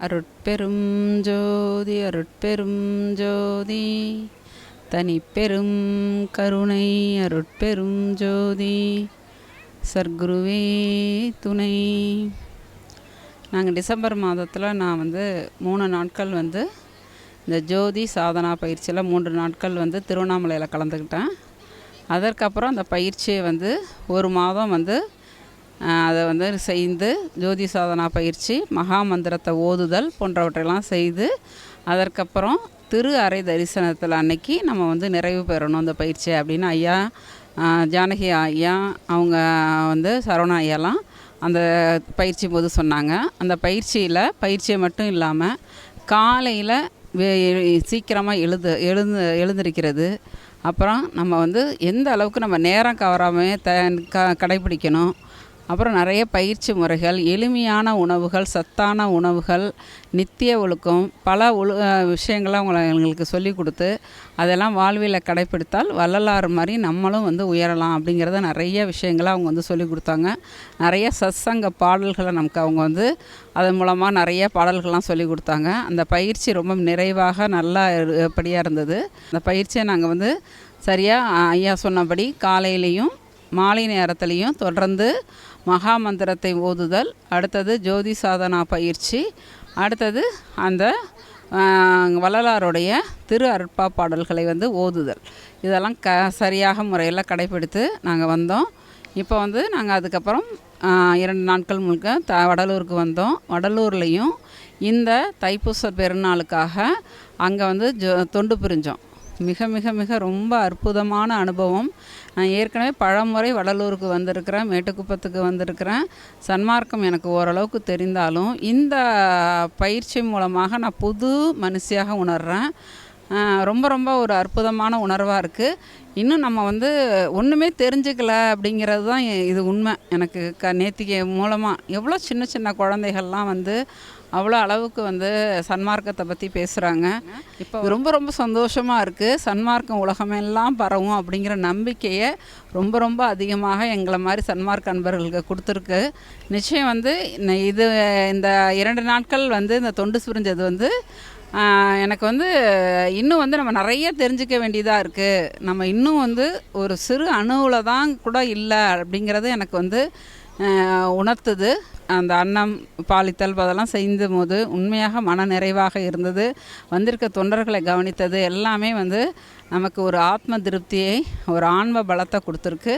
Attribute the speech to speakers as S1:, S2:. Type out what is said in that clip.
S1: அருட்பெரும் ஜோதி அருட்பெரும் ஜோதி. தனிப்பெரும் கருணை அருட்பெரும் ஜோதி. சர்க்குருவே துணை. நாங்கள் டிசம்பர் மாதத்தில் நான் வந்து மூணு நாட்கள் வந்து இந்த ஜோதி சாதனா பயிற்சியில் மூன்று நாட்கள் வந்து திருவண்ணாமலையில் கலந்துக்கிட்டேன். அதற்கப்புறம் அந்த பயிற்சியை வந்து ஒரு மாதம் வந்து அதை வந்து செய்து ஜோதி சாதனா பயிற்சி மகா மந்திரத்தை ஓதுதல் போன்றவற்றையெல்லாம் செய்து அதற்கப்புறம் திரு அறை தரிசனத்தில் அன்னைக்கு நம்ம வந்து நிறைவு பெறணும் அந்த பயிற்சி அப்படின்னு ஐயா ஜானகி ஐயா அவங்க வந்து சரவணா ஐயாலாம் அந்த பயிற்சி போது சொன்னாங்க. அந்த பயிற்சியில் பயிற்சியை மட்டும் இல்லாமல் காலையில் சீக்கிரமாக எழுது எழுந்து எழுந்திருக்கிறது. அப்புறம் நம்ம வந்து எந்த அளவுக்கு நம்ம நேரம் கவராமே த க கடைப்பிடிக்கணும் அப்புறம் நிறைய பயிற்சி முறைகள் எளிமையான உணவுகள் சத்தான உணவுகள் நித்திய ஒழுக்கம் பல ஒழு விஷயங்களை அவங்கள எங்களுக்கு சொல்லி கொடுத்து அதெல்லாம் வாழ்வில் கடைப்பிடித்தால் வள்ளலாறு மாதிரி நம்மளும் வந்து உயரலாம் அப்படிங்கிறத நிறைய விஷயங்களை அவங்க வந்து சொல்லி கொடுத்தாங்க. நிறைய சத்சங்க பாடல்களை நமக்கு அவங்க வந்து அதன் மூலமாக நிறைய பாடல்கள்லாம் சொல்லி கொடுத்தாங்க. அந்த பயிற்சி ரொம்ப நிறைவாக நல்லா படியாக இருந்தது. அந்த பயிற்சியை நாங்கள் வந்து சரியாக ஐயா சொன்னபடி காலையிலையும் மாலை நேரத்துலையும் தொடர்ந்து மகா மந்திரத்தை ஓதுதல் அடுத்தது ஜோதி சாதனா பயிற்சி அடுத்தது அந்த வள்ளலாருடைய திரு அற்பா பாடல்களை வந்து ஓதுதல். இதெல்லாம் க சரியாக முறையில் கடைப்பிடித்து நாங்கள் வந்தோம். இப்போ வந்து நாங்கள் அதுக்கப்புறம் இரண்டு நாட்கள் முழுக்க த வடலூருக்கு வந்தோம். வடலூர்லேயும் இந்த தைப்பூச பெருநாளுக்காக அங்கே வந்து ஜோ தொண்டு பிரிஞ்சோம். மிக மிக மிக ரொம்ப அற்புதமான அனுபவம். நான் ஏற்கனவே பழமுறை வடலூருக்கு வந்திருக்கிறேன் மேட்டுக்குப்பத்துக்கு வந்திருக்கிறேன். சன்மார்க்கம் எனக்கு ஓரளவுக்கு தெரிந்தாலும் இந்த பயிற்சி மூலமாக நான் புது மனுஷியாக உணர்கிறேன் ரொம்ப ரொம்ப ஒரு அற்புதமான உணர்வாக இருக்குது இன்னும் நம்ம வந்து ஒன்றுமே தெரிஞ்சுக்கல அப்படிங்கிறது தான் இது உண்மை. எனக்கு க நேத்திகை மூலமாக எவ்வளோ சின்ன சின்ன குழந்தைகள்லாம் வந்து அவ்வளோ அளவுக்கு வந்து சன்மார்க்கத்தை பற்றி பேசுகிறாங்க இப்போ ரொம்ப ரொம்ப சந்தோஷமாக இருக்குது சன்மார்க்கம் உலகமெல்லாம் பரவும் அப்படிங்கிற நம்பிக்கையை ரொம்ப ரொம்ப அதிகமாக எங்களை மாதிரி சன்மார்க்க அன்பர்களுக்கு கொடுத்துருக்கு. நிச்சயம் வந்து இது இந்த இரண்டு நாட்கள் வந்து இந்த தொண்டு சுரிஞ்சது வந்து எனக்கு வந்து இன்னும் வந்து நம்ம நிறைய தெரிஞ்சிக்க வேண்டியதாக இருக்குது நம்ம இன்னும் வந்து ஒரு சிறு அணுவில் தான் கூட இல்லை அப்படிங்கிறது எனக்கு வந்து உணர்த்துது. அந்த அன்னம் பாலித்தல் அதெல்லாம் செய்யும் போது உண்மையாக மன நிறைவாக இருந்தது. வந்திருக்க தொண்டர்களை கவனித்தது. எல்லாமே வந்து நமக்கு ஒரு ஆத்ம திருப்தியை ஒரு ஆன்ம பலத்தை கொடுத்துருக்கு.